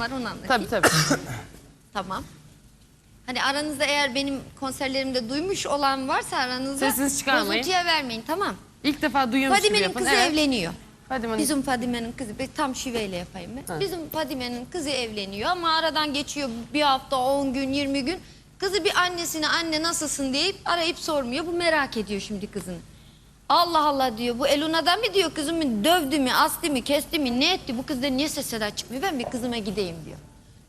var onu anlatayım. Tabii tabii. Tamam. Hani aranızda eğer benim konserlerimde duymuş olan varsa aranızda Sesinizi çıkarmayın. bozuntuya vermeyin tamam. İlk defa duyuyormuş gibi Fadime'nin yapın. kızı Evet. evleniyor. Fadime'nin Bizim Fadime'nin kızı, tam şiveyle yapayım ben. Bizim Fadime'nin kızı evleniyor ama aradan geçiyor bir hafta, 10 gün, 20 gün. Kızı bir annesine anne nasılsın deyip arayıp sormuyor. Bu merak ediyor şimdi kızını. Allah Allah diyor bu Eluna'dan mı diyor kızımı dövdü mü, astı mı, kesti mi, ne etti? Bu kızda niye ses seda çıkmıyor? Ben bir kızıma gideyim diyor.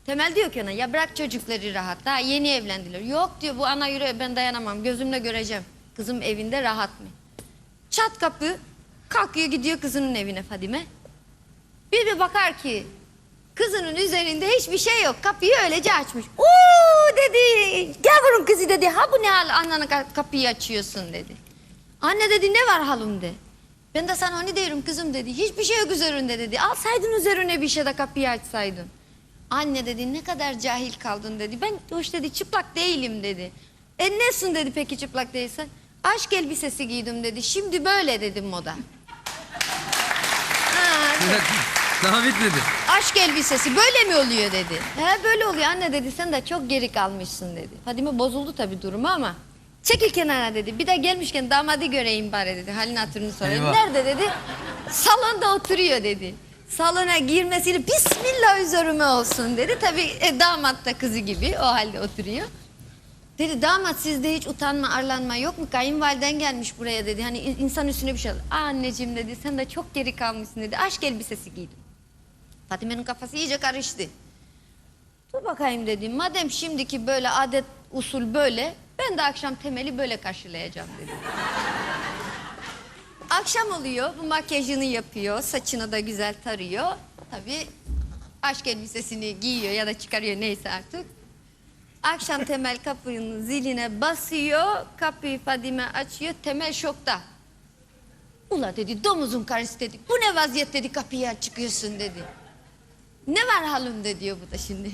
Temel diyor ki ona ya bırak çocukları rahat daha yeni evlendiler. Yok diyor bu ana yüreğe ben dayanamam gözümle göreceğim. Kızım evinde rahat mı? Çat kapı kalkıyor gidiyor kızının evine Fadime. Bir bir bakar ki kızının üzerinde hiçbir şey yok. Kapıyı öylece açmış. Oo dedi gel vurun kızı dedi. Ha bu ne hal annana ka- kapıyı açıyorsun dedi. Anne dedi ne var halım de. Ben de sana onu diyorum kızım dedi. Hiçbir şey yok üzerinde dedi. Alsaydın üzerine bir şey de kapıyı açsaydın. Anne dedi ne kadar cahil kaldın dedi. Ben hoş dedi çıplak değilim dedi. E nesin dedi peki çıplak değilsen? Aşk elbisesi giydim dedi. Şimdi böyle dedim moda. Ha. Daha bitmedi. aşk elbisesi böyle mi oluyor dedi. He böyle oluyor anne dedi sen de çok geri kalmışsın dedi. Fadime bozuldu tabii durumu ama. Çekil kenara dedi. Bir de gelmişken damadı göreyim bari dedi. Halini hatırını sorayım. Eyvah. Nerede dedi. Salonda oturuyor dedi. Salona girmesiyle bismillah üzerime olsun dedi. Tabii e, damat da kızı gibi o halde oturuyor. Dedi damat sizde hiç utanma arlanma yok mu? Kayınvaliden gelmiş buraya dedi. Hani in- insan üstüne bir şey alır. Aa anneciğim dedi sen de çok geri kalmışsın dedi. Aşk elbisesi giydim. Fatime'nin kafası iyice karıştı. Dur bakayım dedi. Madem şimdiki böyle adet usul böyle ben de akşam temeli böyle karşılayacağım dedi. akşam oluyor bu makyajını yapıyor saçını da güzel tarıyor. Tabii aşk elbisesini giyiyor ya da çıkarıyor neyse artık. Akşam Temel kapının ziline basıyor. Kapıyı Fadime açıyor. Temel şokta. Ula dedi domuzun karısı dedi. Bu ne vaziyet dedi kapıyı aç çıkıyorsun dedi. Ne var halımda diyor bu da şimdi.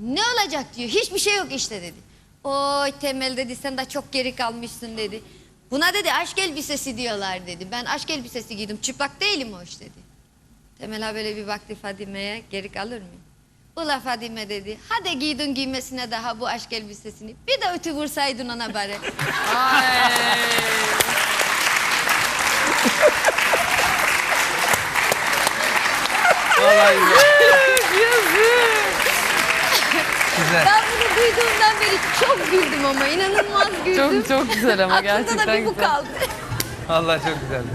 Ne olacak diyor. Hiçbir şey yok işte dedi. Oy Temel dedi sen de çok geri kalmışsın dedi. Buna dedi aşk elbisesi diyorlar dedi. Ben aşk elbisesi giydim çıplak değilim hoş dedi. Temel ha böyle bir baktı Fadime'ye geri kalır mı? Ula Fadime dedi. Hadi giydin giymesine daha bu aşk elbisesini. Bir de ötü vursaydın ona bari. Ay. Vallahi güzel. ben bunu duyduğumdan beri çok güldüm ama inanılmaz güldüm. Çok çok güzel ama Aklımda gerçekten da bir bu güzel. kaldı. Vallahi çok güzeldi.